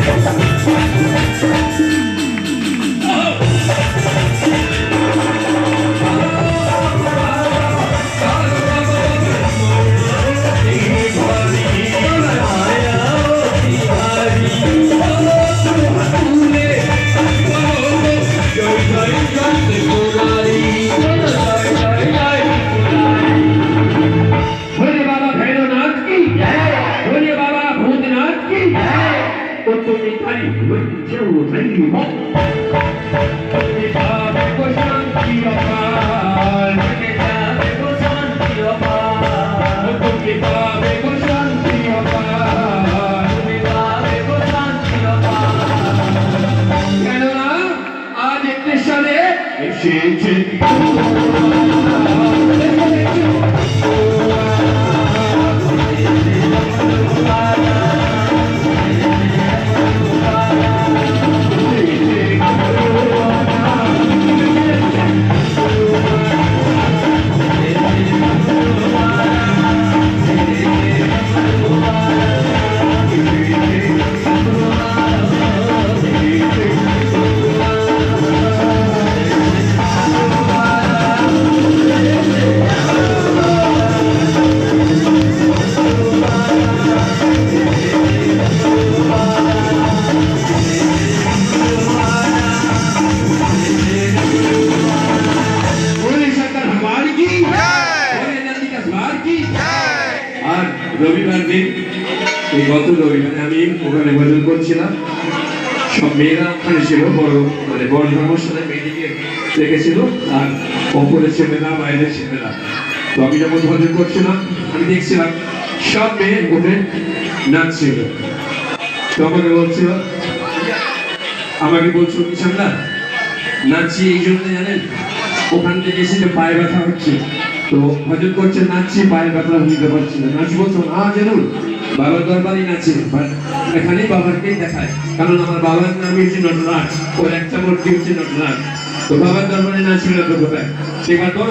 フッフッフッフッフッフッフッ。ও তুমি তারি হইছে ও তারি মো তুমি পাবে গো শান্তি অপার তুমি পাবে গো শান্তি অপার কেননা আজ একটি সালে এসেছে রবিবার দিন, এই গত রবিবারে আমি ওখানে ভজন করছিলাম। সব মেয়েরা ওখানে ছিল, বড় মানে বড় সাথে মেয়েদিকে রেখেছিল আর ওপরে ছেলেরা বাইরে ছেলেরা তো আমি যখন ভজন করছিলাম, আমি দেখছিলাম সব মেয়ে উঠে নাচছিল। তো আমাকে বলছিল, আমাকে বলছো কিষান না নাচছি এই জন্য জানেন? ওখান থেকে এসে পায়ে ব্যথা হচ্ছে। তো ভজন করছে নাচছি পায়ে ব্যথা হইতে পারছি না। নাচবো তো না জানুন? বাবার দরবারই নাচে বাট এখানেই বাবাকে দেখায়। কারণ আমার বাবার নাম হচ্ছে নটরাজ ওর একটা মূর্তি হচ্ছে নটরাজ। তো বাবার দরবারে নাচবে না তো কোথায়? সেবার তো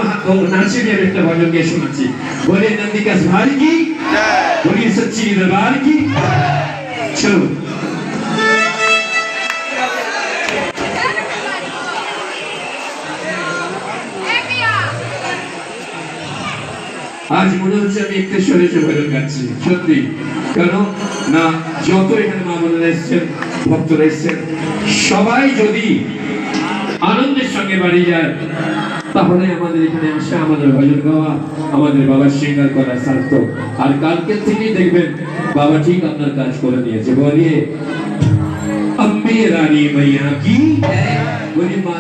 নাচে আমি একটা ভজন গিয়ে শোনাচ্ছি। বলে নন্দিকা ভার কি? বলি সচ্চি দরবার কি? চলো আজ মনে হচ্ছে আমি একটু সরে ভজন গাচ্ছি সত্যি কেন না যত এখানে মা বোনেরা এসছেন ভক্তরা এসছেন সবাই যদি আনন্দের সঙ্গে বাড়ি যায় তাহলে আমাদের এখানে আসে আমাদের ভজন গাওয়া আমাদের বাবার শৃঙ্গার করা সার্থক আর কালকের থেকেই দেখবেন বাবা ঠিক আপনার কাজ করে নিয়েছে বলিয়ে अम्बे रानी मैया की बोली